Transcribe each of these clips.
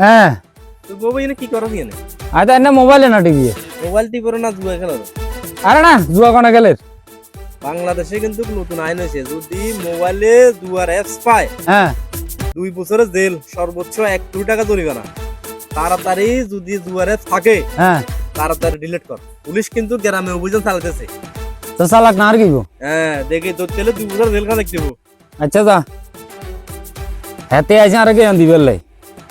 হ্যাঁ। তুই বউ এনে কি করো তো মোবাইলে না টিভি মোবাইল না জুয়া খেলো আরে না জুয়া কোনা বাংলাদেশে কিন্তু নতুন আইন হয়েছে যদি মোবাইলে দুয়ার অ্যাপস পায় হ্যাঁ। দুই বছরের জেল সর্বোচ্চ এক কোটি টাকা জরিমানা। তাড়াতাড়ি যদি অ্যাপস থাকে হ্যাঁ। তাড়াতাড়ি ডিলিট কর। পুলিশ কিন্তু গ্রামে অভিযান চালাতেছে। তো চালাক না আর কি? হ্যাঁ দেখে তোর দুই বছর জেল খানে আচ্ছা যা। হেতে আছে আর জ্ঞান দিবেল লাই।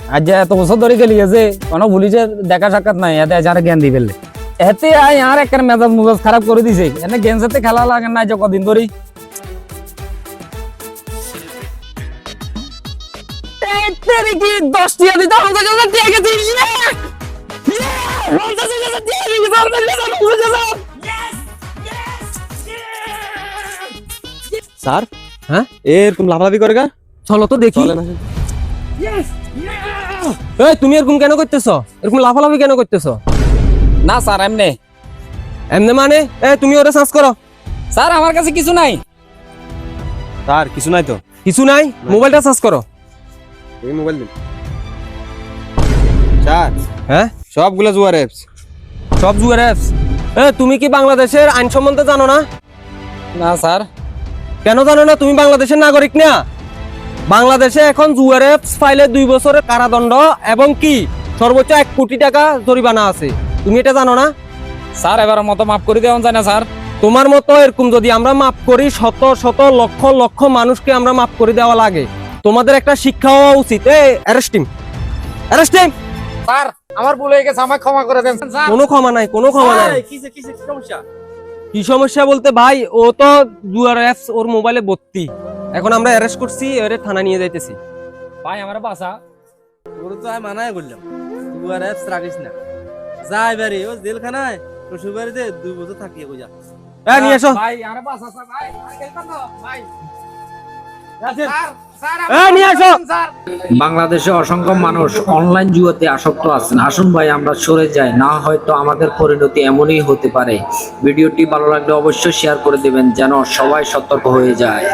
আজ যে এত বছর ধরে গেলি যে কোনো পুলিশের দেখা সাক্ষাৎ নাই এতে আর জ্ঞান লাই হেতে আয় আর একটা মেজাজ মুজাজ খারাপ করে দিছে এনে গেম সাথে খেলা লাগে না যে কদিন ধরে কি দশ টিয়া দিতে পঞ্চাশ হাজার টিয়া গেছে পঞ্চাশ হাজার টিয়া গেছে স্যার? হ্যাঁ? এরকম লাফালাফি করে গা চলো তো দেখি। এই তুমি এরকম কেন করতেছো? এরকম লাফালাফি কেন করতেছো? না স্যার এমনি। এমনি মানে? এ তুমি ওরে সার্চ করো। স্যার আমার কাছে কিছু নাই। স্যার কিছু নাই তো। কিছু নাই? মোবাইলটা সার্চ করো। এই মোবাইল দিন। স্যার হ্যাঁ? সবগুলো জুয়ার অ্যাপস সব জুয়ার অ্যাপস এ তুমি কি বাংলাদেশের আইন সম্বন্ধে জানো না? না স্যার। কেন জানো না? তুমি বাংলাদেশের নাগরিক না? বাংলাদেশে এখন জুয়ার অ্যাপস ফাইলে দুই বছরের কারাদণ্ড এবং কি? সর্বোচ্চ এক কোটি টাকা জরিমানা আছে। তুমি এটা জানো না? স্যার এবার মতো মাফ করে দেওয়া যায় না স্যার। তোমার মতো এরকম যদি আমরা মাফ করি শত শত লক্ষ লক্ষ মানুষকে আমরা মাফ করে দেওয়া লাগে। তোমাদের একটা শিক্ষা হওয়া উচিত। এ অ্যারেস্টিং অ্যারেস্টিং স্যার আমার ভুল হয়ে গেছে আমাকে ক্ষমা করে দেন। কোনো ক্ষমা নাই কোনো ক্ষমা নাই। কি সমস্যা? কি সমস্যা বলতে ভাই ও তো জুয়ার অ্যাপস ওর মোবাইলে ভর্তি এখন আমরা অ্যারেস্ট করছি এবারে থানা নিয়ে যাইতেছি। ভাই আমার বাসা তোর তো আমি মানায় বললাম জুয়ার অ্যাপস রাখিস না। যা এবারে ও জেলখানায় শ্বশুর বাড়িতে দুই বছর থাকিয়ে যা হ্যাঁ নিয়ে এসো ভাই আমার বাসা ভাই আর ভাই। বাংলাদেশে অসংখ্য মানুষ অনলাইন জুয়াতে আসক্ত আছেন। আসুন ভাই আমরা সরে যাই। না হয়তো আমাদের পরিণতি এমনই হতে পারে। ভিডিওটি ভালো লাগলে অবশ্যই শেয়ার করে দেবেন যেন সবাই সতর্ক হয়ে যায়।